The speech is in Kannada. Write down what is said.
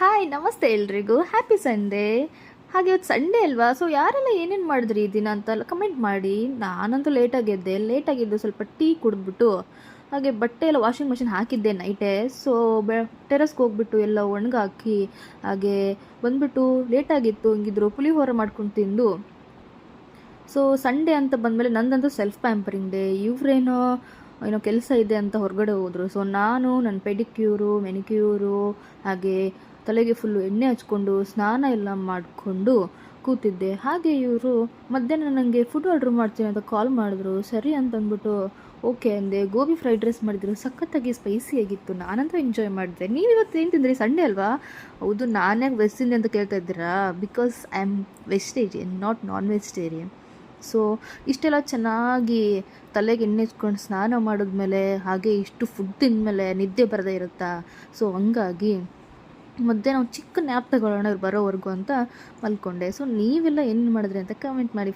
ಹಾಯ್ ನಮಸ್ತೆ ಎಲ್ರಿಗೂ. ಹ್ಯಾಪಿ ಸಂಡೇ ಹಾಗೆ ಇವತ್ತು ಸಂಡೇ ಅಲ್ವಾ? ಸೊ ಯಾರೆಲ್ಲ ಏನೇನು ಮಾಡಿದ್ರಿ ಈ ದಿನ ಅಂತ ಕಮೆಂಟ್ ಮಾಡಿ. ನಾನಂತೂ ಲೇಟಾಗಿ ಎದ್ದೆ ಲೇಟಾಗಿದ್ದು ಸ್ವಲ್ಪ ಟೀ ಕುಡಿದ್ಬಿಟ್ಟು, ಹಾಗೆ ಬಟ್ಟೆ ಎಲ್ಲ ವಾಷಿಂಗ್ ಮಿಷಿನ್ ಹಾಕಿದ್ದೆ ನೈಟೆ ಸೊ ಬೆ ಟೆರಸ್ಗೆ ಹೋಗ್ಬಿಟ್ಟು ಎಲ್ಲ ಒಣಗಾಕಿ, ಹಾಗೆ ಬಂದ್ಬಿಟ್ಟು ಲೇಟಾಗಿತ್ತು ಹಿಂಗಿದ್ರು ಪುಳಿಹೋರ ಮಾಡ್ಕೊಂಡು ತಿಂದು. ಸೊ ಸಂಡೇ ಅಂತ ಬಂದಮೇಲೆ ನಂದಂತೂ ಸೆಲ್ಫ್ ಪ್ಯಾಂಪರಿಂಗ್ ಡೇ ಇವ್ರೇನೋ ಏನೋ ಕೆಲಸ ಇದೆ ಅಂತ ಹೊರಗಡೆ ಹೋದರು. ಸೊ ನಾನು ನನ್ನ ಪೆಡಿಕ್ಯೂರು, ಮೆನಿಕ್ಯೂರು, ಹಾಗೆ ತಲೆಗೆ ಫುಲ್ಲು ಎಣ್ಣೆ ಹಚ್ಕೊಂಡು ಸ್ನಾನ ಎಲ್ಲ ಮಾಡಿಕೊಂಡು ಕೂತಿದ್ದೆ. ಹಾಗೆ ಇವರು ಮಧ್ಯಾಹ್ನ ನನಗೆ ಫುಡ್ ಆರ್ಡ್ರ್ ಮಾಡ್ತೀನಿ ಅಂತ ಕಾಲ್ ಮಾಡಿದ್ರು. ಸರಿ ಅಂತ ಅಂದ್ಬಿಟ್ಟು ಓಕೆ ಅಂದೆ. ಗೋಬಿ ಫ್ರೈಡ್ ರೈಸ್ ಮಾಡಿದ್ರು. ಸಖತ್ತಾಗಿ ಸ್ಪೈಸಿಯಾಗಿತ್ತು ನಾನಂತೂ ಎಂಜಾಯ್ ಮಾಡಿದೆ. ನೀವು ಇವತ್ತು ಏನು ತಿಂದ್ರಿ? ಸಂಡೇ ಅಲ್ವಾ? ಹೌದು, ನಾನು ಯಾಕೆ ವೆಜ್ ತಿಂದೆ ಅಂತ ಕೇಳ್ತಾ ಇದ್ದೀರಾ? Because I am vegetarian not non vegetarian so, ಇಷ್ಟೆಲ್ಲ ಚೆನ್ನಾಗಿ ತಲೆಗೆ ಎಣ್ಣೆ ಹಚ್ಕೊಂಡು ಸ್ನಾನ ಮಾಡಿದ್ಮೇಲೆ ಹಾಗೆ ಇಷ್ಟು ಫುಡ್ ತಿಂದಮೇಲೆ ನಿದ್ದೆ ಬರದೇ ಇರುತ್ತಾ? ಸೊ, ಹಂಗಾಗಿ ಮಧ್ಯಾಹ್ನ ನಾವು ಚಿಕ್ಕ ನ್ಯಾಪ್ ತಗೊಳ್ಳೋಣ ಇವ್ರು ಬರೋವರೆಗೂ ಅಂತ ಮಲ್ಕೊಂಡೆ. ಸೊ, ನೀವೆಲ್ಲ ಏನು ಮಾಡಿದ್ರಿ ಅಂತ ಕಮೆಂಟ್ ಮಾಡಿ.